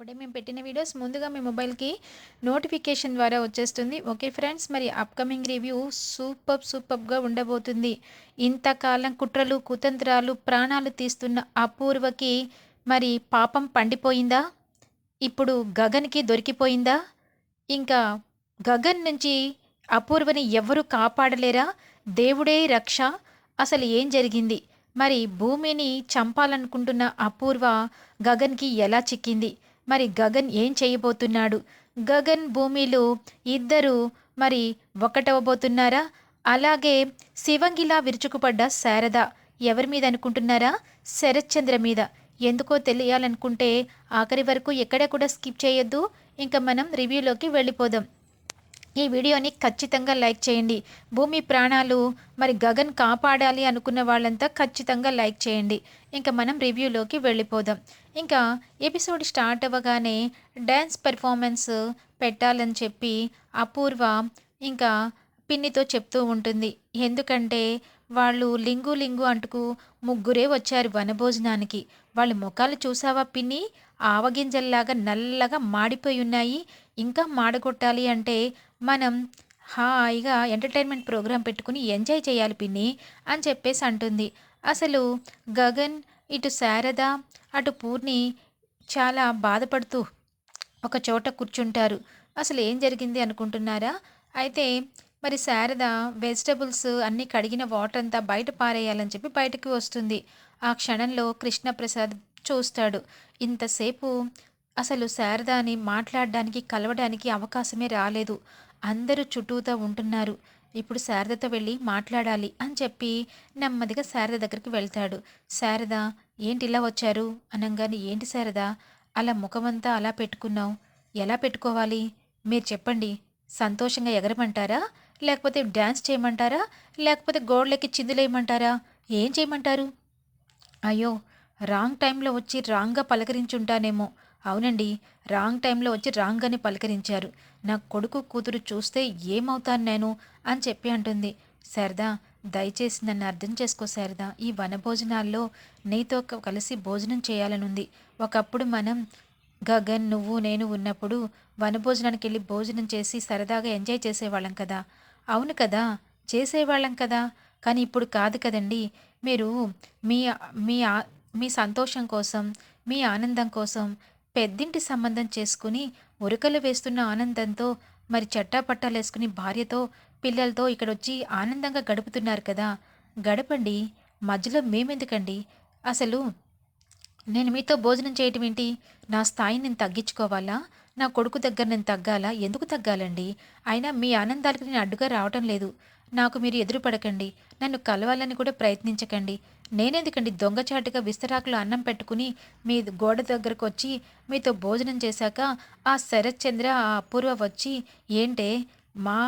అప్పుడే మేము పెట్టిన వీడియోస్ ముందుగా మీ మొబైల్కి నోటిఫికేషన్ ద్వారా వచ్చేస్తుంది. ఓకే ఫ్రెండ్స్ మరి అప్కమింగ్ రివ్యూ సూపర్ సూపర్గా ఉండబోతుంది. ఇంతకాలం కుట్రలు కుతంత్రాలు ప్రాణాలు తీస్తున్న అపూర్వకి మరి పాపం పండిపోయిందా? ఇప్పుడు గగన్కి దొరికిపోయిందా? ఇంకా గగన్ నుంచి అపూర్వని ఎవరు కాపాడలేరా? దేవుడే రక్ష. అసలు ఏం జరిగింది? మరి భూమిని చంపాలనుకుంటున్న అపూర్వ గగన్కి ఎలా చిక్కింది? మరి గగన్ ఏం చేయబోతున్నాడు? గగన్ భూమిలో ఇద్దరు మరి ఒకటవబోతున్నారా అలాగే శివంగిలా విరుచుకుపడ్డ శారద ఎవరి మీద అనుకుంటున్నారా? శరత్చంద్ర మీద. ఎందుకో తెలియాలనుకుంటే ఆఖరి వరకు ఎక్కడ కూడా స్కిప్ చేయొద్దు. ఇంకా మనం రివ్యూలోకి వెళ్ళిపోదాం. ఈ వీడియోని ఖచ్చితంగా లైక్ చేయండి. భూమి ప్రాణాలు మరి గగన్ కాపాడాలి అనుకున్న వాళ్ళంతా ఖచ్చితంగా లైక్ చేయండి. ఇంకా మనం రివ్యూలోకి వెళ్ళిపోదాం. ఇంకా ఎపిసోడ్ స్టార్ట్ అవ్వగానే డ్యాన్స్ పెర్ఫార్మెన్స్ పెట్టాలని చెప్పి అపూర్వ ఇంకా పిన్నితో చెప్తూ ఉంటుంది. ఎందుకంటే వాళ్ళు లింగు లింగు అంటుకు ముగ్గురే వచ్చారు వనభోజనానికి. వాళ్ళ ముఖాలు చూసావా పిన్ని? ఆవగింజల్లాగా నల్లగా మాడిపోయి ఉన్నాయి ఇంకా మాడగొట్టాలి అంటే మనం హాయిగా ఎంటర్టైన్మెంట్ ప్రోగ్రాం పెట్టుకుని ఎంజాయ్ చేయాలి పిన్ని అని చెప్పేసి అంటుంది. అసలు గగన్ ఇటు శారద అటు పూర్ణి చాలా బాధపడుతూ ఒక చోట కూర్చుంటారు. అసలు ఏం జరిగింది అనుకుంటున్నారా? అయితే మరి శారద వెజిటబుల్స్ అన్నీ కడిగిన వాటర్ అంతా బయట పారేయాలని చెప్పి బయటకు వస్తుంది. ఆ క్షణంలో కృష్ణప్రసాద్ చూస్తాడు. ఇంతసేపు అసలు శారదాని మాట్లాడడానికి కలవడానికి అవకాశమే రాలేదు. అందరూ చుట్టూతో ఉంటున్నారు. ఇప్పుడు శారదతో వెళ్ళి మాట్లాడాలి అని చెప్పి నెమ్మదిగా శారద దగ్గరికి వెళ్తాడు. శారద ఏంటి ఇలా వచ్చారు? అనగానే ఏంటి శారద? అలా ముఖమంతా అలా పెట్టుకున్నావు. ఎలా పెట్టుకోవాలి? మీరు చెప్పండి. సంతోషంగా ఎగరమంటారా? లేకపోతే డ్యాన్స్ చేయమంటారా? లేకపోతే గోడలకి చిందులేయమంటారా? ఏం చేయమంటారు? అయ్యో రాంగ్ టైంలో వచ్చి రాంగ్గా పలకరించుంటానేమో. అవునండి రాంగ్ టైంలో వచ్చి రాంగ్గానే పలకరించారు. నా కొడుకు కూతురు చూస్తే ఏమవుతాను నేను అని చెప్పి అంటుంది. శారదా దయచేసి నన్ను అర్థం చేసుకో శారదా. ఈ వనభోజనాల్లో నీతో కలిసి భోజనం చేయాలనుంది. ఒకప్పుడు మనం గగన్ నువ్వు నేను ఉన్నప్పుడు వనభోజనానికి వెళ్ళి భోజనం చేసి సరదాగా ఎంజాయ్ చేసేవాళ్ళం కదా. అవును కదా చేసేవాళ్ళం కదా. కానీ ఇప్పుడు కాదు కదండి. మీరు మీ మీ మీ సంతోషం కోసం మీ ఆనందం కోసం పెద్దింటి సంబంధం చేసుకుని ఉరకలు వేస్తున్న ఆనందంతో మరి చట్టాపట్టాలేసుకుని భార్యతో పిల్లలతో ఇక్కడ వచ్చి ఆనందంగా గడుపుతున్నారు కదా. గడపండి. మధ్యలో మేమెందుకండి? అసలు నేను మీతో భోజనం చేయటం ఏంటి? నా స్థాయిని నేను తగ్గించుకోవాలా? నా కొడుకు దగ్గర నేను తగ్గాలా? ఎందుకు తగ్గాలండి? అయినా మీ ఆనందాలకు నేను అడ్డుగా రావటం లేదు. నాకు మీరు ఎదురుపడకండి నన్ను కలవాలని కూడా ప్రయత్నించకండి. నేనెందుకండి దొంగచాటుగా విస్తరాకులు అన్నం పెట్టుకుని మీ గోడ దగ్గరకు వచ్చి మీతో భోజనం చేశాక ఆ శరత్చంద్ర ఆ అపూర్వ వచ్చి ఏంటే మా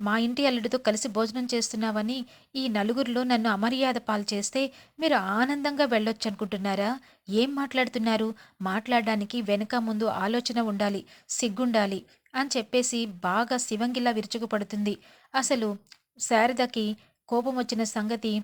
మా ఇంటి అల్లుడితో కలిసి భోజనం చేస్తున్నావని ఈ నలుగురిలో నన్ను అమర్యాద పాలు చేస్తే మీరు ఆనందంగా వెళ్ళొచ్చు అనుకుంటున్నారా ఏం మాట్లాడుతున్నారు? మాట్లాడడానికి వెనుక ముందు ఆలోచన ఉండాలి సిగ్గుండాలి అని చెప్పేసి బాగా శివంగిలా విరుచుకుపడుతుంది. అసలు శారదకి కోపం వచ్చిన సంగతి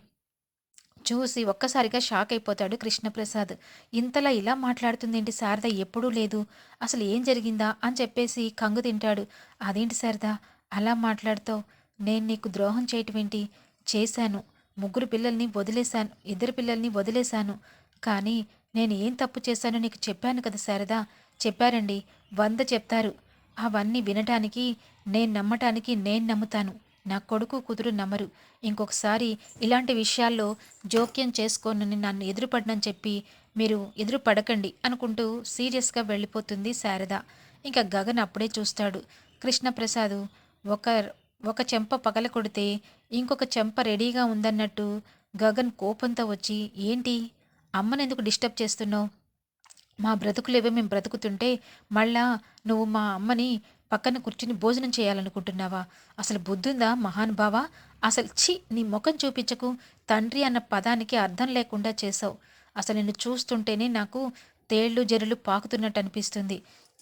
చూసి ఒక్కసారిగా షాక్ అయిపోతాడు కృష్ణప్రసాద్. ఇంతలా ఇలా మాట్లాడుతుందేంటి శారద? ఎప్పుడూ లేదు. అసలు ఏం జరిగిందా? అని చెప్పేసి కంగు తింటాడు. అదేంటి శారద? అలా మాట్లాడుతావు? నేను నీకు ద్రోహం చేయటం ఏంటి చేశాను. ముగ్గురు పిల్లల్ని వదిలేశాను. ఇద్దరు పిల్లల్ని వదిలేశాను. కానీ నేను ఏం తప్పు చేశానో నీకు చెప్పాను కదా శారదా? చెప్పారండి. వంద చెప్తారు. అవన్నీ వినటానికి నేను నమ్మటానికి నేను నమ్ముతాను. నా కొడుకు కుదురు నమ్మరు. ఇంకొకసారి ఇలాంటి విషయాల్లో జోక్యం చేసుకోనని నన్ను ఎదురుపడనని చెప్పి మీరు ఎదురు పడకండి అనుకుంటూ సీరియస్గా వెళ్ళిపోతుంది శారద. ఇంకా గగన్ అప్పుడే చూస్తాడు. కృష్ణప్రసాద్ ఒక ఒక చెంప పగల కొడితే ఇంకొక చెంప రెడీగా ఉందన్నట్టు గగన్ కోపంతో వచ్చి ఏంటి? అమ్మనెందుకు డిస్టర్బ్ చేస్తున్నావు? మా బ్రతుకులేవో మేము బ్రతుకుతుంటే మళ్ళా నువ్వు మా అమ్మని పక్కన కూర్చుని భోజనం చేయాలనుకుంటున్నావా? అసలు బుద్ధుందా మహానుభావా అసలు ఛీ నీ ముఖం చూపించకు. తండ్రి అన్న పదానికి అర్థం లేకుండా చేసావు అసలు నిన్ను చూస్తుంటేనే నాకు తేళ్ళు జరులు పాకుతున్నట్టు అనిపిస్తుంది.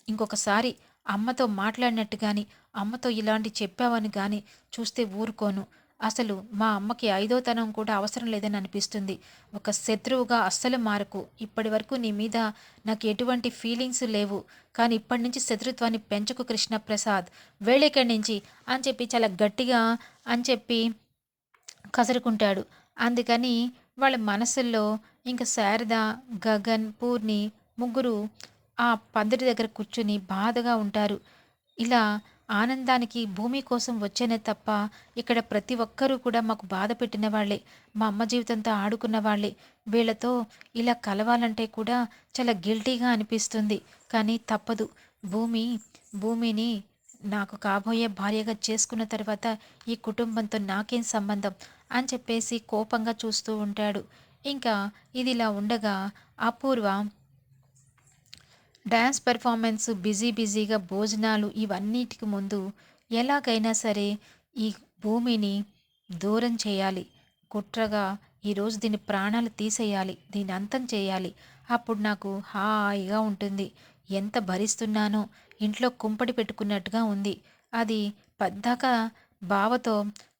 ఇంకొకసారి అమ్మతో మాట్లాడినట్టు కానీ అమ్మతో ఇలాంటి చెప్పావని కానీ చూస్తే ఊరుకోను. అసలు మా అమ్మకి ఐదోతనం కూడా అవసరం లేదని అనిపిస్తుంది. ఒక శత్రువుగా అస్సలు మారకు. ఇప్పటి వరకు నీ మీద నాకు ఎటువంటి ఫీలింగ్స్ లేవు. కానీ ఇప్పటి నుంచి శత్రుత్వాన్ని కృష్ణ ప్రసాద్ వేళెక్కడి నుంచి అని చెప్పి చాలా గట్టిగా అని చెప్పి కసురుకుంటాడు. అందుకని వాళ్ళ మనసుల్లో ఇంకా శారద గగన్ పూర్ణి ముగ్గురు ఆ పందిరి దగ్గర కూర్చుని బాధగా ఉంటారు. ఇలా ఆనందానికి భూమి కోసం వచ్చేనే తప్ప ఇక్కడ ప్రతి ఒక్కరూ కూడా మాకు బాధ పెట్టిన వాళ్ళే మా అమ్మ జీవితంతో ఆడుకున్న వాళ్ళే. వీళ్ళతో ఇలా కలవాలంటే కూడా చాలా గిల్టీగా అనిపిస్తుంది. కానీ తప్పదు. భూమి భూమిని నాకు కాబోయే భార్యగా చేసుకున్న తర్వాత ఈ కుటుంబంతో నాకేం సంబంధం అని చెప్పేసి కోపంగా చూస్తూ ఉంటాడు. ఇంకా ఇది ఇలా ఉండగా అపూర్వ డ్యాన్స్ పెర్ఫార్మెన్స్ బిజీ బిజీగా భోజనాలు ఇవన్నిటికి ముందు ఎలాగైనా సరే ఈ భూమిని దూరం చేయాలి. కుట్రగా ఈరోజు దీని ప్రాణాలు తీసేయాలి దీని అంతం చేయాలి. అప్పుడు నాకు హాయిగా ఉంటుంది. ఎంత భరిస్తున్నానో ఇంట్లో కుంపడి పెట్టుకున్నట్టుగా ఉంది. అది పద్దాక బావతో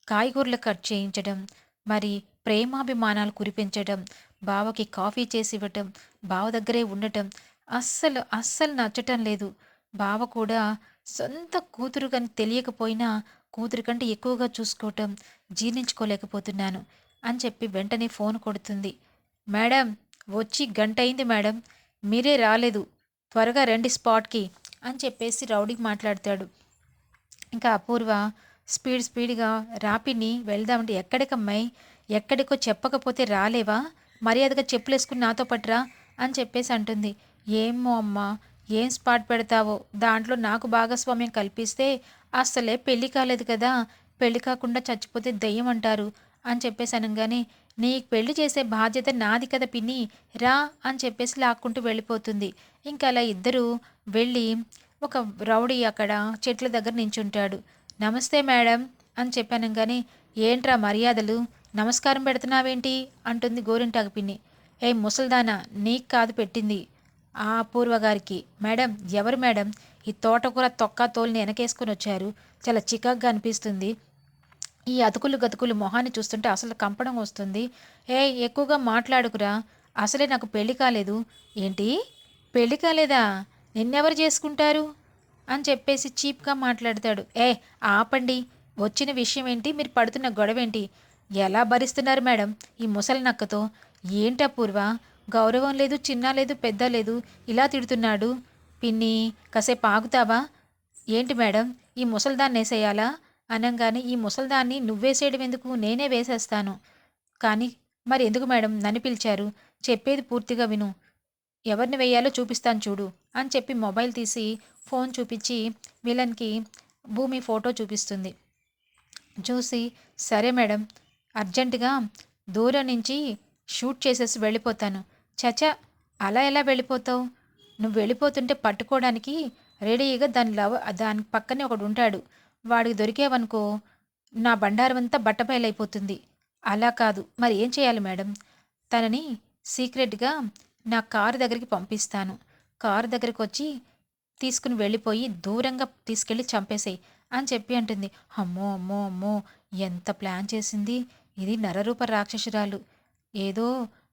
కాయగూరలు కట్ చేయించడం మరి ప్రేమాభిమానాలు కురిపించడం బావకి కాఫీ చేసి ఇవ్వటం బావ దగ్గరే ఉండటం అస్సలు అస్సలు నచ్చటం లేదు. బావ కూడా సొంత కూతురు కానీ తెలియకపోయినా కూతురు కంటే ఎక్కువగా చూసుకోవటం జీర్ణించుకోలేకపోతున్నాను అని చెప్పి వెంటనే ఫోన్ కొడుతుంది. మేడం వచ్చి గంట అయింది మేడం. మీరే రాలేదు. త్వరగా రండి స్పాట్కి అని చెప్పేసి రౌడీకి మాట్లాడతాడు. ఇంకా అపూర్వ స్పీడ్ స్పీడ్గా రాపిని వెళ్దామంటే ఎక్కడికమ్మాయి? ఎక్కడికో చెప్పకపోతే రాలేవా? మర్యాదగా చెప్పులేసుకుని నాతో పట్రా అని చెప్పేసి అంటుంది. ఏమో అమ్మా ఏం స్పాట్ పెడతావో? దాంట్లో నాకు భాగస్వామ్యం కల్పిస్తే అస్సలే పెళ్ళి కాలేదు కదా. పెళ్ళి కాకుండా చచ్చిపోతే దయ్యం అంటారు అని చెప్పేసి అనగానే నీకు పెళ్ళి చేసే బాధ్యత నాది కదా పిన్ని రా అని చెప్పేసి లాక్కుంటూ వెళ్ళిపోతుంది. ఇంకా అలా ఇద్దరు వెళ్ళి ఒక రౌడీ అక్కడ చెట్ల దగ్గర నించుంటాడు. నమస్తే మేడం అని చెప్పాను కానీ ఏంట్రా మర్యాదలు? నమస్కారం పెడుతున్నావేంటి? అంటుంది గోరింటాకు పిన్ని. ఏ ముసల్దానా నీకు కాదు పెట్టింది. ఆ అపూర్వ గారికి మేడం ఎవరు మేడం? ఈ తోటకూర తొక్క తోలుని వెనకేసుకుని వచ్చారు. చాలా చికాగ్గా అనిపిస్తుంది. ఈ అతుకులు గతుకులు మొహాన్ని చూస్తుంటే అసలు కంపడం వస్తుంది. ఏ ఎక్కువగా మాట్లాడుకురా. అసలే నాకు పెళ్ళి కాలేదు. ఏంటి? పెళ్ళి కాలేదా? నిన్నెవరు చేసుకుంటారు? అని చెప్పేసి చీప్గా మాట్లాడతాడు. ఏ ఆపండి. వచ్చిన విషయం ఏంటి? మీరు పడుతున్న గొడవ ఏంటి ఎలా భరిస్తున్నారు మేడం? ఈ ముసలి నక్కతో. ఏంటా పూర్వ గౌరవం లేదు చిన్న లేదు పెద్ద లేదు ఇలా తిడుతున్నాడు. పిన్ని కాసేపు ఆగుతావా? ఏంటి మేడం ఈ ముసల్దాన్ని వేసేయాలా? అనగానే ఈ ముసల్దాన్ని నువ్వేసేయడం ఎందుకు? నేనే వేసేస్తాను. కానీ మరి ఎందుకు మేడం నన్ను పిలిచారు? చెప్పేది పూర్తిగా విను. ఎవరిని వేయాలో చూపిస్తాను చూడు అని చెప్పి మొబైల్ తీసి ఫోన్ చూపించి విలన్కి భూమి ఫోటో చూపిస్తుంది. చూసి సరే మేడం అర్జెంటుగా దూరం నుంచి షూట్ చేసేసి వెళ్ళిపోతాను. చచా అలా ఎలా వెళ్ళిపోతావు? నువ్వు వెళ్ళిపోతుంటే పట్టుకోవడానికి రెడీగా దాని లవ్ దాని పక్కనే ఒకడు ఉంటాడు. వాడికి దొరికేవనుకో నా బండారం అంతా బట్టబయలైపోతుంది అలా కాదు. మరి ఏం చేయాలి మేడం? తనని సీక్రెట్గా నా కారు దగ్గరికి పంపిస్తాను. కారు దగ్గరికి వచ్చి తీసుకుని వెళ్ళిపోయి దూరంగా తీసుకెళ్ళి చంపేసేయి అని చెప్పి అంటుంది. అమ్మో అమ్మో అమ్మో ఎంత ప్లాన్ చేసింది? ఇది నరరూప రాక్షసురాలు. ఏదో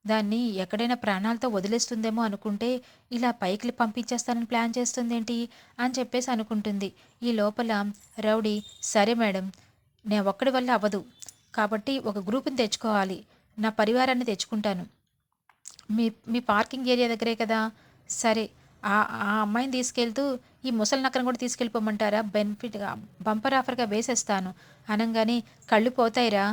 దాన్ని ఎక్కడైనా ప్రాణాలతో వదిలేస్తుందేమో అనుకుంటే ఇలా పైకి పంపించేస్తానని ప్లాన్ చేస్తుందేంటి అని చెప్పేసి అనుకుంటుంది. ఈ లోపల రౌడీ సరే మేడం నేను ఒక్కడి వల్ల అవ్వదు. కాబట్టి ఒక గ్రూప్ని తెచ్చుకోవాలి. నా పరివారాన్ని తెచ్చుకుంటాను. మీ మీ పార్కింగ్ ఏరియా దగ్గరే కదా. సరే ఆ ఆ అమ్మాయిని తీసుకెళ్తూ ఈ ముసలి నక్కను కూడా తీసుకెళ్ళిపోమంటారా? బెనిఫిట్గా బంపర్ ఆఫర్గా వేసేస్తాను. అనగానే కళ్ళు పోతాయిరా.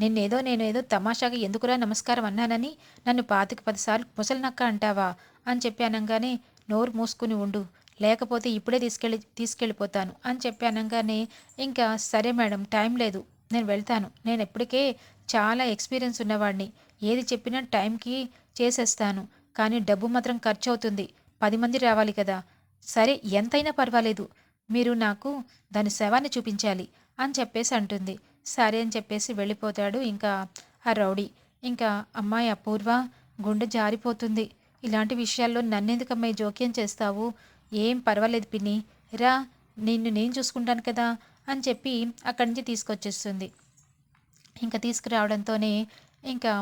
నిన్నేదో నేనేదో తమాషాగా ఎందుకురా నమస్కారం అన్నానని నన్ను పాతిక పదిసార్లు ముసలి నక్క అంటావా అని చెప్పి అనగానే నోరు మూసుకుని ఉండు. లేకపోతే ఇప్పుడే తీసుకెళ్ళి తీసుకెళ్ళిపోతాను అని చెప్పి అనగానే ఇంకా సరే మేడం టైం లేదు. నేను వెళ్తాను. నేను ఎప్పటికే చాలా ఎక్స్పీరియన్స్ ఉన్నవాడిని. ఏది చెప్పినా టైంకి చేసేస్తాను. కానీ డబ్బు మాత్రం ఖర్చు అవుతుంది పది మంది రావాలి కదా. సరే ఎంతైనా పర్వాలేదు. మీరు నాకు దాని శవాన్ని చూపించాలి అని చెప్పేసి అంటుంది. సరే అని చెప్పేసి వెళ్ళిపోతాడు ఇంకా ఆ రౌడీ. ఇంకా అమ్మాయి అపూర్వ గుండె జారిపోతుంది. ఇలాంటి విషయాల్లో నన్నెందుకు అమ్మాయి జోక్యం చేస్తావు? ఏం పర్వాలేదు పిన్ని. రా నిన్ను నేను చూసుకుంటాను కదా అని చెప్పి అక్కడి నుంచి తీసుకొచ్చేస్తుంది. ఇంకా తీసుకురావడంతోనే ఇంకా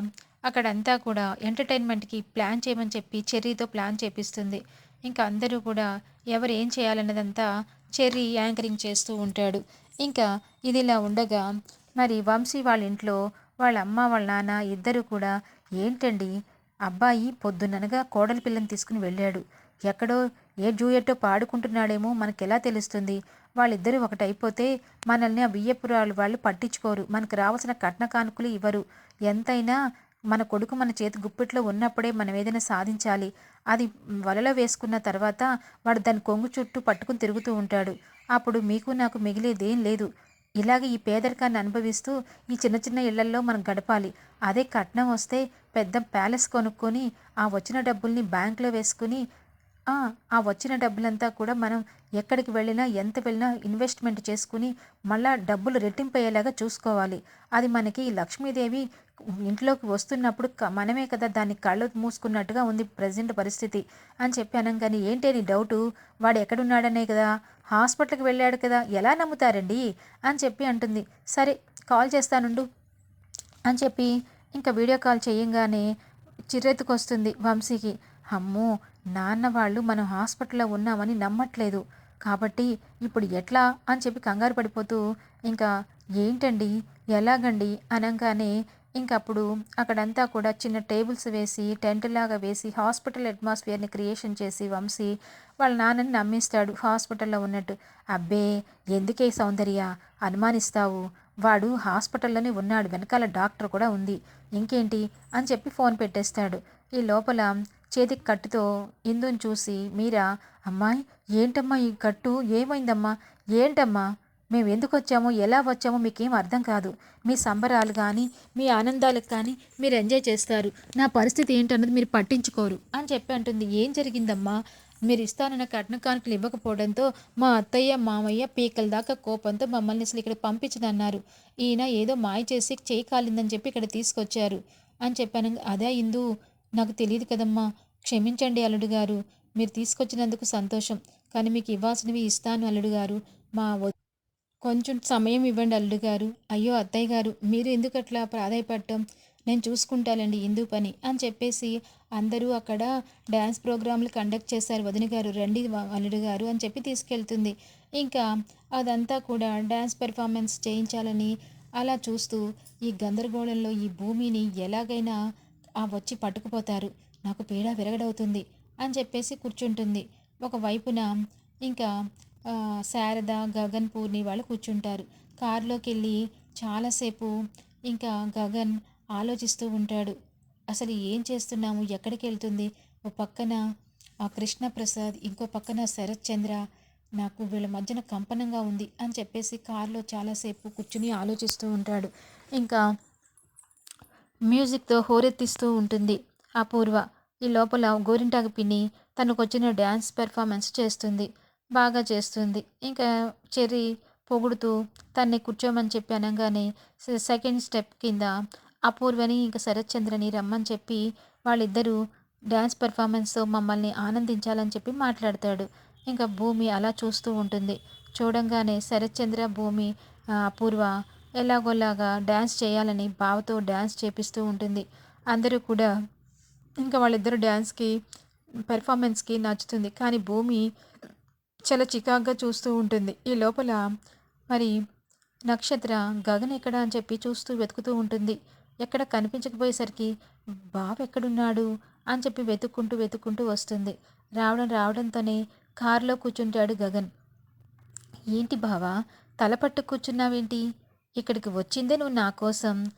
అక్కడంతా కూడా ఎంటర్టైన్మెంట్కి ప్లాన్ చేయమని చెప్పి చెర్రీతో ప్లాన్ చేపిస్తుంది. ఇంకా అందరూ కూడా ఎవరు ఏం చేయాలన్నదంతా చెర్రీ యాంకరింగ్ చేస్తూ ఉంటాడు. ఇంకా ఇది ఇలా ఉండగా మరి వంశీ వాళ్ళ ఇంట్లో వాళ్ళ అమ్మ వాళ్ళ నాన్న ఇద్దరు కూడా ఏంటండి? అబ్బాయి పొద్దుననగా కోడలి పిల్లని తీసుకుని వెళ్ళాడు. ఎక్కడో ఏ జూయట్టో పాడుకుంటున్నాడేమో మనకెలా తెలుస్తుంది? వాళ్ళిద్దరూ ఒకటైపోతే మనల్ని ఆ బియ్యపురాలు వాళ్ళు పట్టించుకోరు. మనకు రావాల్సిన కట్న కానుకలు ఇవ్వరు. ఎంతైనా మన కొడుకు మన చేతి గుప్పిట్లో ఉన్నప్పుడే మనం ఏదైనా సాధించాలి. అది వలలో వేసుకున్న తర్వాత వాడు దాని కొంగు చుట్టూ పట్టుకుని తిరుగుతూ ఉంటాడు. అప్పుడు మీకు నాకు మిగిలేదేం లేదు. ఇలాగే ఈ పేదరికాన్ని అనుభవిస్తూ ఈ చిన్న చిన్న ఇళ్ళల్లో మనం గడపాలి. అదే కట్నం వస్తే పెద్ద ప్యాలెస్ కొనుక్కొని ఆ వచ్చిన డబ్బుల్ని బ్యాంకులో వేసుకుని ఆ వచ్చిన డబ్బులంతా కూడా మనం ఎక్కడికి వెళ్ళినా ఎంత వెళ్ళినా ఇన్వెస్ట్మెంట్ చేసుకుని మళ్ళా డబ్బులు రెట్టింపయ్యేలాగా చూసుకోవాలి. అది మనకి లక్ష్మీదేవి ఇంట్లోకి వస్తున్నప్పుడు మనమే కదా దాన్ని కళ్ళు మూసుకున్నట్టుగా ఉంది ప్రజెంట్ పరిస్థితి అని చెప్పి కానీ ఏంటి నీ డౌటు? వాడు ఎక్కడున్నాడనే కదా? హాస్పిటల్కి వెళ్ళాడు కదా? ఎలా నమ్ముతారండి? అని చెప్పి అంటుంది. సరే కాల్ చేస్తానుండు. అని చెప్పి ఇంకా వీడియో కాల్ చేయంగానే చిరెత్తుకొస్తుంది వంశీకి. అమ్మో నాన్న వాళ్ళు మనం హాస్పిటల్లో ఉన్నామని నమ్మట్లేదు. కాబట్టి ఇప్పుడు ఎట్లా అని చెప్పి కంగారు పడిపోతూ ఇంకా ఏంటండి? ఎలాగండి? అనగానే ఇంకప్పుడు అక్కడంతా కూడా చిన్న టేబుల్స్ వేసి టెంట్ లాగా వేసి హాస్పిటల్ అట్మాస్ఫియర్ని క్రియేషన్ చేసి వంశీ వాళ్ళ నాన్నని నమ్మిస్తాడు హాస్పిటల్లో ఉన్నట్టు. అబ్బే ఎందుకే సౌందర్య? అనుమానిస్తావు. వాడు హాస్పిటల్లోనే ఉన్నాడు. వెనకాల డాక్టర్ కూడా ఉంది. ఇంకేంటి? అని చెప్పి ఫోన్ పెట్టేస్తాడు. ఈ లోపల చేతికి కట్టుతో ఇందుని చూసి మీరా అమ్మాయి ఏంటమ్మా ఈ కట్టు? ఏమైందమ్మా? ఏంటమ్మా? మేము ఎందుకు వచ్చామో? ఎలా వచ్చామో మీకేం అర్థం కాదు. మీ సంబరాలు కానీ మీ ఆనందాలకు కానీ మీరు ఎంజాయ్ చేస్తారు. నా పరిస్థితి ఏంటన్నది మీరు పట్టించుకోరు అని చెప్పి అంటుంది. ఏం జరిగిందమ్మా? మీరు ఇస్తానన్న కట్న కానుకలు ఇవ్వకపోవడంతో మా అత్తయ్య మామయ్య పీకల దాకా కోపంతో మమ్మల్ని అసలు ఇక్కడ పంపించదన్నారు. ఈయన ఏదో మాయ చేసి చేయి కాలిందని చెప్పి ఇక్కడ తీసుకొచ్చారు అని చెప్పాను. అదే ఇందు నాకు తెలియదు కదమ్మా. క్షమించండి అల్లుడు గారు. మీరు తీసుకొచ్చినందుకు సంతోషం. కానీ మీకు ఇవ్వాల్సినవి ఇస్తాను అల్లుడు గారు. మా కొంచెం సమయం ఇవ్వండి అల్లుడు గారు. అయ్యో అత్తయ్య గారు మీరు ఎందుకు అట్లా ప్రాధాయపడటం? నేను చూసుకుంటానండి ఇందు పని అని చెప్పేసి అందరూ అక్కడ డ్యాన్స్ ప్రోగ్రాంలు కండక్ట్ చేశారు. వదిన గారు రండి అల్లుడు గారు అని చెప్పి తీసుకెళ్తుంది. ఇంకా అదంతా కూడా డ్యాన్స్ పెర్ఫార్మెన్స్ చేయించాలని అలా చూస్తూ ఈ గందరగోళంలో ఈ భూమిని ఎలాగైనా ఆ వచ్చి పట్టుకుపోతారు. నాకు పీడ విరగడవుతుంది అని చెప్పేసి కూర్చుంటుంది. ఒకవైపున ఇంకా శారద గగన్ పూర్ణి వాళ్ళు కూర్చుంటారు. కారులోకి వెళ్ళి చాలాసేపు ఇంకా గగన్ ఆలోచిస్తూ ఉంటాడు. అసలు ఏం చేస్తున్నాము? ఎక్కడికి వెళ్తుంది? ఓ పక్కన ఆ కృష్ణప్రసాద్ ఇంకో పక్కన శరత్ చంద్ర నాకు వీళ్ళ మధ్యన కంపనంగా ఉంది అని చెప్పేసి కారులో చాలాసేపు కూర్చుని ఆలోచిస్తూ ఉంటాడు. ఇంకా మ్యూజిక్తో హోరెత్తిస్తూ ఉంటుంది. అపూర్వ ఈ లోపల గోరింటాకు పిన్ని తనకు వచ్చిన డ్యాన్స్ పెర్ఫార్మెన్స్ చేస్తుంది. బాగా చేస్తుంది. ఇంకా చెర్రీ పొగుడుతూ తన్ని కూర్చోమని చెప్పి అనగానే సెకండ్ స్టెప్ కింద అపూర్వని ఇంకా శరత్చంద్రని రమ్మని చెప్పి వాళ్ళిద్దరూ డ్యాన్స్ పెర్ఫార్మెన్స్తో మమ్మల్ని ఆనందించాలని చెప్పి మాట్లాడతాడు. ఇంకా భూమి అలా చూస్తూ ఉంటుంది. చూడంగానే శరత్చంద్ర భూమి అపూర్వ ఎలాగోలాగా డ్యాన్స్ చేయాలని బావతో డ్యాన్స్ చేపిస్తూ ఉంటుంది. అందరూ కూడా ఇంకా వాళ్ళిద్దరు డ్యాన్స్కి పెర్ఫార్మెన్స్కి నచ్చుతుంది. కానీ భూమి చాలా చికాగ్గా చూస్తూ ఉంటుంది. ఈ లోపల మరి నక్షత్ర గగన్ ఎక్కడ అని చెప్పి చూస్తూ వెతుకుతూ ఉంటుంది. ఎక్కడ కనిపించకపోయేసరికి బావ ఎక్కడున్నాడు అని చెప్పి వెతుక్కుంటూ వెతుక్కుంటూ వస్తుంది. రావడం రావడంతోనే కారులో కూర్చుంటాడు గగన్. ఏంటి బావా తలపట్టు కూర్చున్నావేంటి? ఇక్కడికి వచ్చిందే నువ్వు నా కోసం.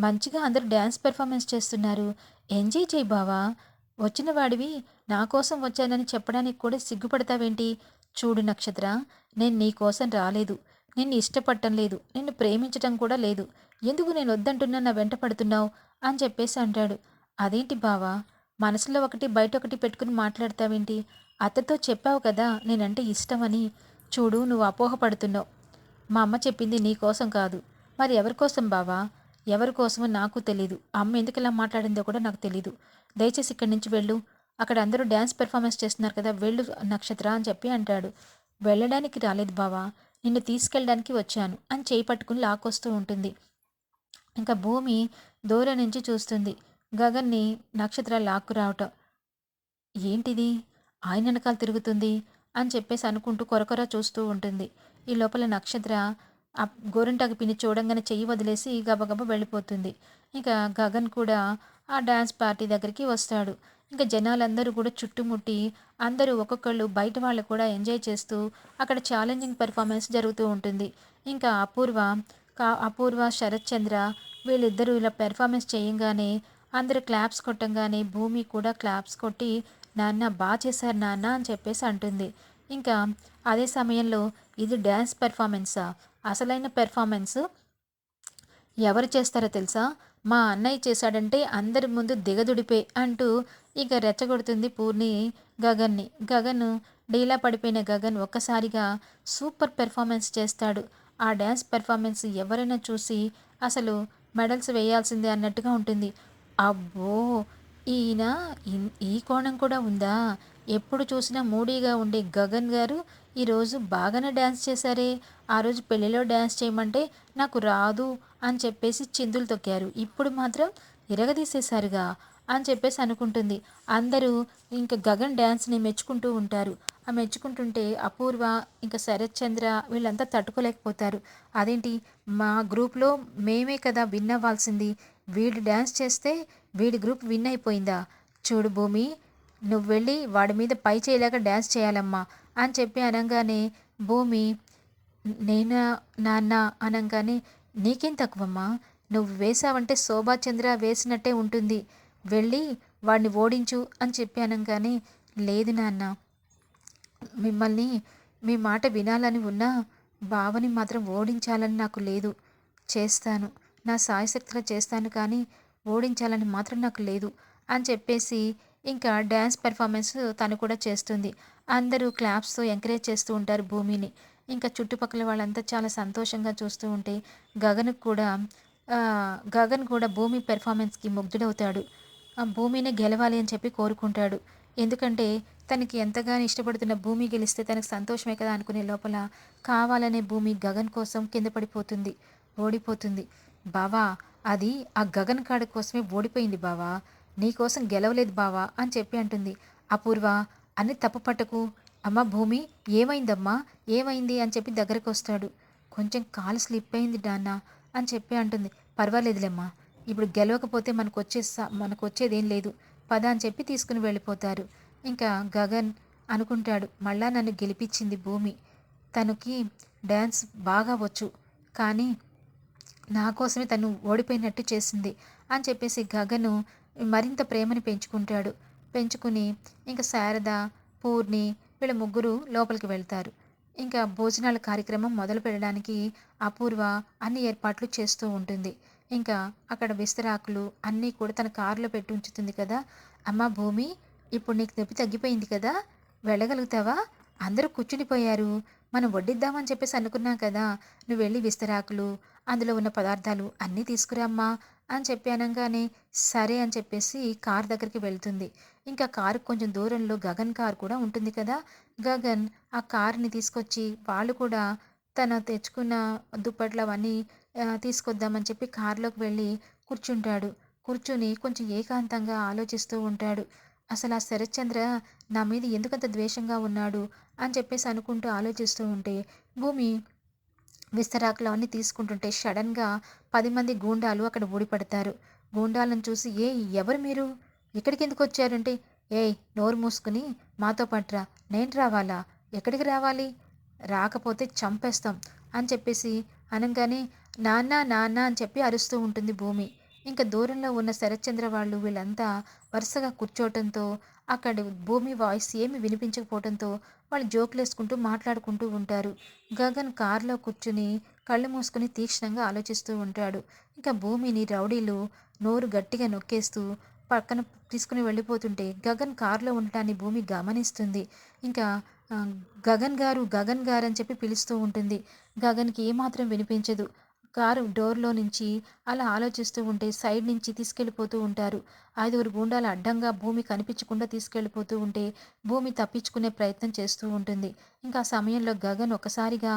మంచిగా అందరూ డ్యాన్స్ పెర్ఫార్మెన్స్ చేస్తున్నారు. ఎంజాయ్ చేయి బావా. వచ్చిన వాడివి నా కోసం వచ్చానని చెప్పడానికి కూడా సిగ్గుపడతావేంటి? చూడు నక్షత్ర నేను నీ కోసం రాలేదు. నిన్ను ఇష్టపడటం లేదు. నిన్ను ప్రేమించటం కూడా లేదు. ఎందుకు నేను వద్దంటున్నా నా వెంట పడుతున్నావు? అని చెప్పేసి అంటాడు. అదేంటి బావా? మనసులో ఒకటి బయట ఒకటి పెట్టుకుని మాట్లాడతావేంటి? అత్తతో చెప్పావు కదా నేనంటే ఇష్టమని. చూడు నువ్వు అపోహపడుతున్నావు. మా అమ్మ చెప్పింది నీ కోసం కాదు. మరి ఎవరికోసం బావా? ఎవరికోసమో నాకు తెలీదు. అమ్మ ఎందుకు ఇలా మాట్లాడిందో కూడా నాకు తెలీదు. దయచేసి ఇక్కడి నుంచి వెళ్ళు. అక్కడ అందరూ డ్యాన్స్ పెర్ఫార్మెన్స్ చేస్తున్నారు కదా వెళ్ళు నక్షత్ర అని చెప్పి అంటాడు. వెళ్ళడానికి రాలేదు బావా. నిన్ను తీసుకెళ్ళడానికి వచ్చాను అని చేయి పట్టుకుని లాక్కొస్తూ ఉంటుంది. ఇంకా భూమి దూరం నుంచి చూస్తుంది. గగన్ని నక్షత్ర లాక్కు రావటం. ఏంటిది? ఆయన వెనకాల తిరుగుతుంది అని చెప్పేసి అనుకుంటూ కొరకొర చూస్తూ ఉంటుంది. ఈ లోపల నక్షత్ర ఆ గోరింటాకు పిన్ని చూడంగానే చెయ్యి వదిలేసి గబగబ వెళ్ళిపోతుంది. ఇంకా గగన్ కూడా ఆ డ్యాన్స్ పార్టీ దగ్గరికి వస్తాడు. ఇంకా జనాలందరూ కూడా చుట్టుముట్టి అందరూ ఒక్కొక్కళ్ళు బయట వాళ్ళు కూడా ఎంజాయ్ చేస్తూ అక్కడ ఛాలెంజింగ్ పెర్ఫార్మెన్స్ జరుగుతూ ఉంటుంది. ఇంకా అపూర్వ కా అపూర్వ శరత్ చంద్ర వీళ్ళిద్దరూ ఇలా పెర్ఫార్మెన్స్ చేయంగానే అందరూ క్లాప్స్ కొట్టంగానే భూమి కూడా క్లాప్స్ కొట్టి నాన్న బాగా చేశారు నాన్న అని చెప్పేసి అంటుంది. ఇంకా అదే సమయంలో ఇది డ్యాన్స్ పెర్ఫార్మెన్సా? అసలైన పెర్ఫార్మెన్స్? ఎవరు చేస్తారో తెలుసా? మా అన్నయ్య చేశాడంటే అందరి ముందు దిగదుడిపే అంటూ ఇక రెచ్చగొడుతుంది పూర్ణి గగన్ని. గగన్ డీలా పడిపోయిన గగన్ ఒక్కసారిగా సూపర్ పెర్ఫార్మెన్స్ చేస్తాడు. ఆ డ్యాన్స్ పెర్ఫార్మెన్స్ ఎవరైనా చూసి అసలు మెడల్స్ వేయాల్సిందే అన్నట్టుగా ఉంటుంది. అబ్బో! ఈయన ఈ కోణం కూడా ఉందా? ఎప్పుడు చూసినా మూడీగా ఉండే గగన్ గారు ఈరోజు బాగానే డ్యాన్స్ చేశారే. ఆ రోజు పెళ్ళిలో డ్యాన్స్ చేయమంటే నాకు రాదు అని చెప్పేసి చిందులు తొక్కారు. ఇప్పుడు మాత్రం ఇరగదీసేశారుగా అని చెప్పేసి అనుకుంటుంది. అందరూ ఇంకా గగన్ డ్యాన్స్ని మెచ్చుకుంటూ ఉంటారు. ఆ మెచ్చుకుంటుంటే అపూర్వ ఇంకా శరత్ చంద్ర వీళ్ళంతా తట్టుకోలేకపోతారు. అదేంటి? మా గ్రూప్లో మేమే కదా విన్ అవ్వాల్సింది. వీడు డ్యాన్స్ చేస్తే వీడి గ్రూప్ విన్ అయిపోయిందా? చూడు భూమి నువ్వు వెళ్ళి వాడి మీద పై చేయలేక డ్యాన్స్ చేయాలమ్మా అని చెప్పి అనగానే భూమి నేను నాన్న అనగానే నీకేం తక్కువమ్మా? నువ్వు వేసావంటే శోభాచంద్ర వేసినట్టే ఉంటుంది. వెళ్ళి వాడిని ఓడించు అని చెప్పి అనగానే లేదు నాన్న మిమ్మల్ని మీ మాట వినాలని ఉన్నా బావని మాత్రం ఓడించాలని నాకు లేదు. చేస్తాను. నా సాయశక్తిలో చేస్తాను కానీ ఓడించాలని మాత్రం నాకు లేదు అని చెప్పేసి ఇంకా డ్యాన్స్ పెర్ఫార్మెన్స్ తను కూడా చేస్తుంది. అందరూ క్లాప్స్తో ఎంకరేజ్ చేస్తూ ఉంటారు భూమిని. ఇంకా చుట్టుపక్కల వాళ్ళంతా చాలా సంతోషంగా చూస్తూ ఉంటే గగన్ కూడా గగన్ కూడా భూమి పెర్ఫార్మెన్స్కి ముగ్ధుడవుతాడు. ఆ భూమిని గెలవాలి అని చెప్పి కోరుకుంటాడు. ఎందుకంటే తనకి ఎంతగానో ఇష్టపడుతున్న భూమి గెలిస్తే తనకు సంతోషమే కదా అనుకునే లోపల కావాలనే భూమి గగన్ కోసం కింద పడిపోతుంది ఓడిపోతుంది. బావా అది ఆ గగన్ కాడ కోసమే ఓడిపోయింది బావా. నీకోసం గెలవలేదు బావా అని చెప్పి అంటుంది. అపూర్వ అని తప్పు పట్టకు. అమ్మ భూమి ఏమైందమ్మా? ఏమైంది? అని చెప్పి దగ్గరికి వస్తాడు. కొంచెం కాలు స్లిప్ అయింది నాన్న అని చెప్పి అంటుంది. పర్వాలేదులేమ్మా ఇప్పుడు గెలవకపోతే మనకు వచ్చే మనకు వచ్చేదేం లేదు. పద అని చెప్పి తీసుకుని వెళ్ళిపోతారు. ఇంకా గగన్ అనుకుంటాడు మళ్ళా నన్ను గెలిపించింది భూమి. తనకి డ్యాన్స్ బాగా వచ్చు కానీ నా కోసమే తను ఓడిపోయినట్టు చేసింది అని చెప్పేసి గగను మరింత ప్రేమని పెంచుకుంటాడు. పెంచుకుని ఇంకా శారద పూర్ణి వీళ్ళ ముగ్గురు లోపలికి వెళ్తారు. ఇంకా భోజనాల కార్యక్రమం మొదలు పెట్టడానికి అపూర్వ అన్ని ఏర్పాట్లు చేస్తూ ఉంటుంది. ఇంకా అక్కడ విస్తరాకులు అన్నీ కూడా తన కారులో పెట్టి ఉంచుతుంది కదా. అమ్మ భూమి ఇప్పుడు నీకు నొప్పి తగ్గిపోయింది కదా. వెళ్ళగలుగుతావా? అందరూ కూర్చునిపోయారు మనం వడ్డిద్దామని చెప్పేసి అనుకున్నాం కదా. నువ్వు వెళ్ళి విస్తరాకులు అందులో ఉన్న పదార్థాలు అన్నీ తీసుకురామ్మా అని చెప్పి అనగానే సరే అని చెప్పేసి కార్ దగ్గరికి వెళ్తుంది. ఇంకా కారు కొంచెం దూరంలో గగన్ కార్ కూడా ఉంటుంది కదా. గగన్ ఆ కార్ని తీసుకొచ్చి వాళ్ళు కూడా తను తెచ్చుకున్న దుప్పట్లు అవన్నీ తీసుకొద్దామని చెప్పి కారులోకి వెళ్ళి కూర్చుంటాడు. కూర్చుని కొంచెం ఏకాంతంగా ఆలోచిస్తూ ఉంటాడు. అసలు ఆ శరత్చంద్ర నా మీద ఎందుకంత ద్వేషంగా ఉన్నాడు? అని చెప్పేసి అనుకుంటూ ఆలోచిస్తూ ఉంటే భూమి విస్తరాకులు అవన్నీ తీసుకుంటుంటే సడన్గా పది మంది గూండాలు అక్కడ ఊడిపడతారు. గూండాలను చూసి ఏ ఎవరు మీరు? ఇక్కడికి ఎందుకు వచ్చారంటే? ఏయ్ నోరు మూసుకుని మాతో పట్రా నేను రావాలా? ఎక్కడికి రావాలి? రాకపోతే చంపేస్తాం. అని చెప్పేసి అనగానే నాన్న నాన్న అని చెప్పి అరుస్తూ ఉంటుంది భూమి. ఇంకా దూరంలో ఉన్న శరత్చంద్ర వాళ్ళు వీళ్ళంతా వరుసగా కూర్చోవటంతో అక్కడ భూమి వాయిస్ ఏమి వినిపించకపోవడంతో వాళ్ళు జోకులు వేసుకుంటూ మాట్లాడుకుంటూ ఉంటారు. గగన్ కారులో కూర్చుని కళ్ళు మూసుకుని తీక్షణంగా ఆలోచిస్తూ ఉంటాడు. ఇంకా భూమిని రౌడీలు నోరు గట్టిగా నొక్కేస్తూ పక్కన తీసుకుని వెళ్ళిపోతుంటే గగన్ కారులో ఉండటాన్ని భూమి గమనిస్తుంది. ఇంకా గగన్ గారు గగన్ గారు అని చెప్పి పిలుస్తూ ఉంటుంది. గగన్కి ఏమాత్రం వినిపించదు. కారు డోర్లో నుంచి అలా ఆలోచిస్తూ ఉంటే సైడ్ నుంచి తీసుకెళ్ళిపోతూ ఉంటారు. ఐదుగురు గుండాలు అడ్డంగా భూమి కనిపించకుండా తీసుకెళ్ళిపోతూ ఉంటే భూమి తప్పించుకునే ప్రయత్నం చేస్తూ ఉంటుంది. ఇంకా సమయంలో గగన్ ఒకసారిగా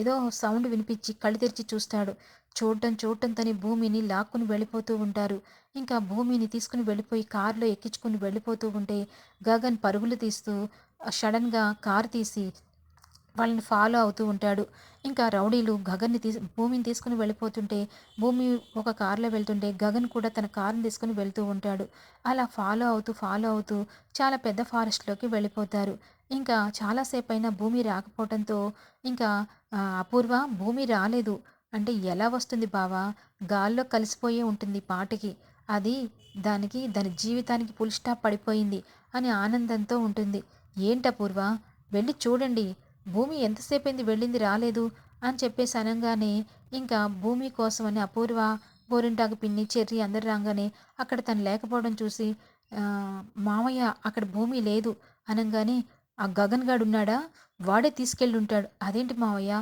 ఏదో సౌండ్ వినిపించి కళ్ళు తెరిచి చూస్తాడు. చూడటం చూడటంతోనే భూమిని లాక్కుని వెళ్ళిపోతూ ఉంటారు. ఇంకా భూమిని తీసుకుని వెళ్ళిపోయి కారులో ఎక్కించుకుని వెళ్ళిపోతూ ఉంటే గగన్ పరుగులు తీస్తూ సడన్గా కారు తీసి వాళ్ళని ఫాలో అవుతూ ఉంటాడు. ఇంకా రౌడీలు గగన్ని తీసు భూమిని తీసుకుని వెళ్ళిపోతుంటే భూమి ఒక కారులో వెళ్తుంటే గగన్ కూడా తన కారుని తీసుకుని వెళ్తూ ఉంటాడు. అలా ఫాలో అవుతూ ఫాలో అవుతూ చాలా పెద్ద ఫారెస్ట్లోకి వెళ్ళిపోతారు. ఇంకా చాలాసేపు అయినా భూమి రాకపోవడంతో ఇంకా అపూర్వ భూమి రాలేదు. అంటే ఎలా వస్తుంది బావా? గాల్లో కలిసిపోయే ఉంటుంది పాటకి. అది దానికి దాని జీవితానికి పుల్ స్టాప్ పడిపోయింది అని ఆనందంతో ఉంటుంది. ఏంటపూర్వ వెళ్ళి చూడండి. భూమి ఎంతసేపైంది వెళ్ళింది రాలేదు అని చెప్పేసి అనగానే ఇంకా భూమి కోసమని అపూర్వ గోరింటాకు పిన్ని చెర్రి అందరు రాగానే అక్కడ తను లేకపోవడం చూసి మామయ్య అక్కడ భూమి లేదు అనగానే ఆ గగన్ గాడు ఉన్నాడా? వాడే తీసుకెళ్ళి ఉంటాడు. అదేంటి మావయ్య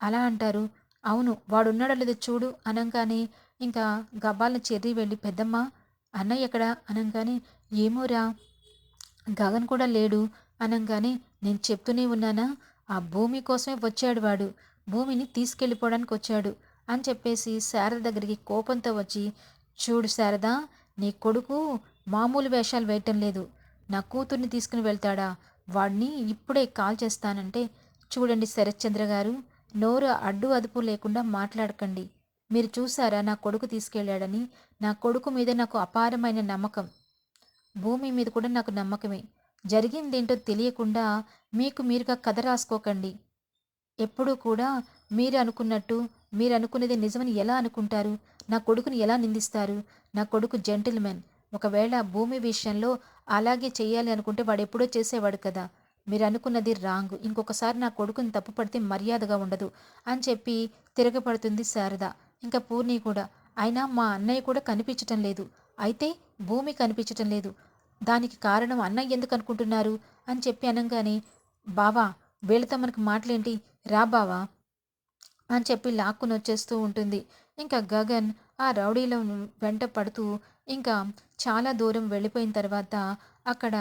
అలా అంటారు. అవును వాడు ఉన్నాడో లేదో చూడు అనగానే ఇంకా గబ్బాలను చెర్రి వెళ్ళి పెద్దమ్మ అన్నయ్య ఎక్కడ? అనగానే ఏమోరా గగన్ కూడా లేడు అనగానే నేను చెప్తూనే ఉన్నానా? ఆ భూమి కోసమే వచ్చాడు వాడు. భూమిని తీసుకెళ్ళిపోవడానికి వచ్చాడు అని చెప్పేసి శారద దగ్గరికి కోపంతో వచ్చి చూడు శారద నీ కొడుకు మామూలు వేషాలు వేయటం లేదు. నా కూతుర్ని తీసుకుని వెళ్తాడా? వాడిని ఇప్పుడే కాల్ చేస్తానంటే చూడండి శరత్చంద్ర గారు నోరు అడ్డు అదుపు లేకుండా మాట్లాడకండి. మీరు చూసారా నా కొడుకు తీసుకెళ్ళాడని? నా కొడుకు మీద నాకు అపారమైన నమ్మకం. భూమి మీద కూడా నాకు నమ్మకమే. జరిగిందేంటో తెలియకుండా మీకు మీరుగా కథ రాసుకోకండి. ఎప్పుడూ కూడా మీరు అనుకున్నట్టు మీరు అనుకునేది నిజమని ఎలా అనుకుంటారు? నా కొడుకుని ఎలా నిందిస్తారు? నా కొడుకు జెంటిల్మెన్. ఒకవేళ భూమి విషయంలో అలాగే చేయాలి అనుకుంటే వాడు ఎప్పుడో చేసేవాడు కదా. మీరు అనుకున్నది రాంగ్. ఇంకొకసారి నా కొడుకుని తప్పు పడితే మర్యాదగా ఉండదు అని చెప్పి తిరగపడుతుంది శారద. ఇంకా పూర్ణి కూడా. అయినా మా అన్నయ్య కూడా కనిపించటం లేదు. అయితే భూమి కనిపించటం లేదు. దానికి కారణం అన్నయ్య ఎందుకు అనుకుంటున్నారు? అని చెప్పి అనగానే బావా వీళ్ళతో మనకు మాటలేంటి? రా బావా అని చెప్పి లాక్కుని వచ్చేస్తూ ఉంటుంది. ఇంకా గగన్ ఆ రౌడీలో వెంట పడుతూ ఇంకా చాలా దూరం వెళ్ళిపోయిన తర్వాత అక్కడ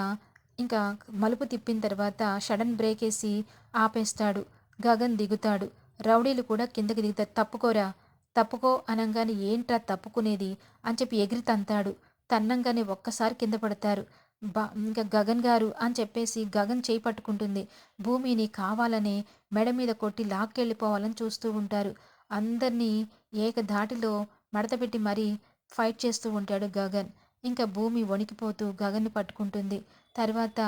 ఇంకా మలుపు తిప్పిన తర్వాత షడన్ బ్రేక్ వేసి ఆపేస్తాడు. గగన్ దిగుతాడు. రౌడీలు కూడా కిందకి దిగుతారు. తప్పుకోరా తప్పుకో అనగానే ఏంట్రా తప్పుకునేది? అని చెప్పి ఎగిరి తంతాడు. తన్నంగానే ఒక్కసారి కింద పడతారు. బా ఇంకా గగన్ గారు అని చెప్పేసి గగన్ చేయి పట్టుకుంటుంది. భూమిని కావాలనే మెడ మీద కొట్టి లాక్కెళ్ళిపోవాలని చూస్తూ ఉంటారు. అందరినీ ఏకధాటిలో మడతపెట్టి మరీ ఫైట్ చేస్తూ ఉంటాడు గగన్. ఇంకా భూమి వణికిపోతూ గగన్ని పట్టుకుంటుంది. తర్వాత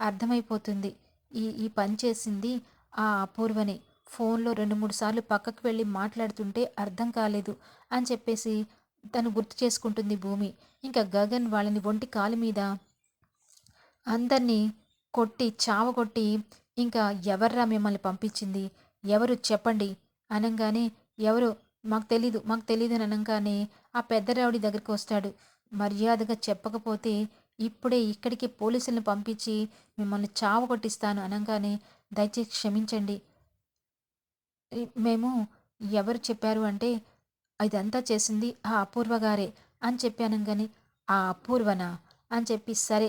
అర్థమైపోతుంది. ఈ ఈ పని చేసింది ఆ అపూర్వని. ఫోన్లో రెండు మూడు సార్లు పక్కకు వెళ్ళి మాట్లాడుతుంటే అర్థం కాలేదు అని చెప్పేసి తను గుర్తు చేసుకుంటుంది భూమి. ఇంకా గగన్ వాళ్ళని ఒంటి కాలు మీద అందరినీ కొట్టి చావగొట్టి ఇంకా ఎవర్రా మిమ్మల్ని పంపించింది? ఎవరు చెప్పండి? అనగానే ఎవరు? మాకు తెలీదు మాకు తెలీదు అని అనగానే ఆ పెద్ద రావుడి దగ్గరికి వస్తాడు. మర్యాదగా చెప్పకపోతే ఇప్పుడే ఇక్కడికి పోలీసులను పంపించి మిమ్మల్ని చావ కొట్టిస్తాను అనగానే దయచేసి క్షమించండి. మేము ఎవరు చెప్పారు అంటే ఇదంతా చేసింది ఆ అపూర్వ గారే అని చెప్పాను కానీ ఆ అపూర్వనా? అని చెప్పి సరే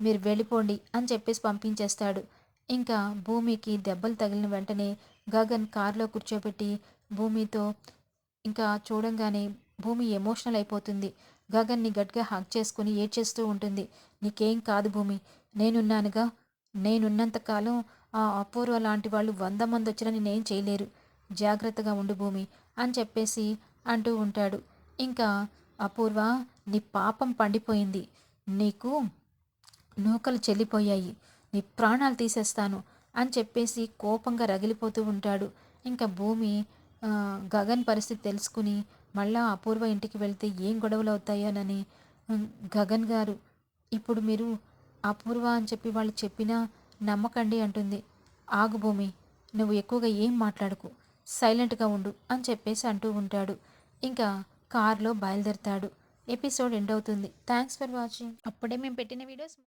మీరు వెళ్ళిపోండి అని చెప్పేసి పంపించేస్తాడు. ఇంకా భూమికి దెబ్బలు తగిలిన వెంటనే గగన్ కారులో కూర్చోబెట్టి భూమితో ఇంకా చూడంగానే భూమి ఎమోషనల్ అయిపోతుంది. గగన్ని గట్టిగా హక్ చేసుకుని ఏడ్చేస్తూ ఉంటుంది. నీకేం కాదు భూమి నేనున్నానుగా. నేనున్నంతకాలం ఆ అపూర్వ లాంటి వాళ్ళు వంద మంది వచ్చినా నేనేం చేయలేరు. జాగ్రత్తగా ఉండు భూమి అని చెప్పేసి అంటూ ఉంటాడు. ఇంకా అపూర్వ నీ పాపం పండిపోయింది. నీకు నూకలు చెల్లిపోయాయి. నీ ప్రాణాలు తీసేస్తాను అని చెప్పేసి కోపంగా రగిలిపోతూ ఉంటాడు. ఇంకా భూమి గగన్ పరిస్థితి తెలుసుకుని మళ్ళా అపూర్వ ఇంటికి వెళ్తే ఏం గొడవలు అవుతాయోనని గగన్ గారు ఇప్పుడు మీరు అపూర్వ అని చెప్పి వాళ్ళు చెప్పినా నమ్మకండి అంటుంది. ఆగు భూమి నువ్వు ఎక్కువగా ఏం మాట్లాడుకు. సైలెంట్గా ఉండు అని చెప్పేసి అంటూ ఉంటాడు. ఇంకా కార్లో బయలుదేరుతాడు. ఎపిసోడ్ ఎండ్ అవుతుంది. Thanks for watching. అప్పుడే మేము పెట్టిన వీడియోస్